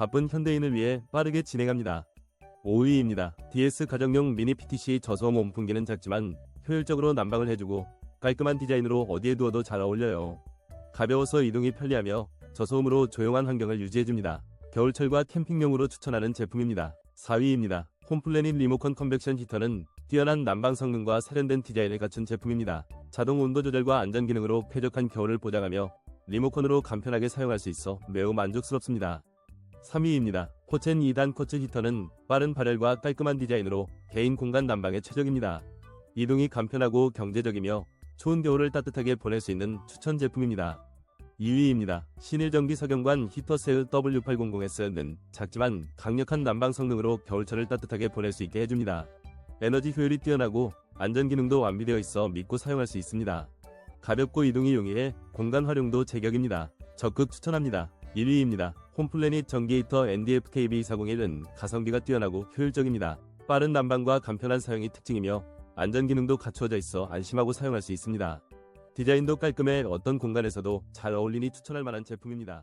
바쁜 현대인을 위해 빠르게 진행합니다. 5위입니다. DS 가정용 미니 PTC 저소음 온풍기는 작지만 효율적으로 난방을 해주고 깔끔한 디자인으로 어디에 두어도 잘 어울려요. 가벼워서 이동이 편리하며 저소음으로 조용한 환경을 유지해줍니다. 겨울철과 캠핑용으로 추천하는 제품입니다. 4위입니다. 홈플래닛 리모컨 컨벡션 히터는 뛰어난 난방 성능과 세련된 디자인을 갖춘 제품입니다. 자동 온도 조절과 안전 기능으로 쾌적한 겨울을 보장하며 리모컨으로 간편하게 사용할 수 있어 매우 만족스럽습니다. 3위입니다. 코첸 2단 코츠 히터는 빠른 발열과 깔끔한 디자인으로 개인 공간 난방에 최적입니다. 이동이 간편하고 경제적이며 추운 겨울을 따뜻하게 보낼 수 있는 추천 제품입니다. 2위입니다. 신일전기 석영관 히터셀 W800S는 작지만 강력한 난방 성능으로 겨울철을 따뜻하게 보낼 수 있게 해줍니다. 에너지 효율이 뛰어나고 안전 기능도 완비되어 있어 믿고 사용할 수 있습니다. 가볍고 이동이 용이해 공간 활용도 제격입니다. 적극 추천합니다. 1위입니다. 홈플래닛 전기 히터 NDF-KB401은 가성비가 뛰어나고 효율적입니다. 빠른 난방과 간편한 사용이 특징이며 안전 기능도 갖추어져 있어 안심하고 사용할 수 있습니다. 디자인도 깔끔해 어떤 공간에서도 잘 어울리니 추천할 만한 제품입니다.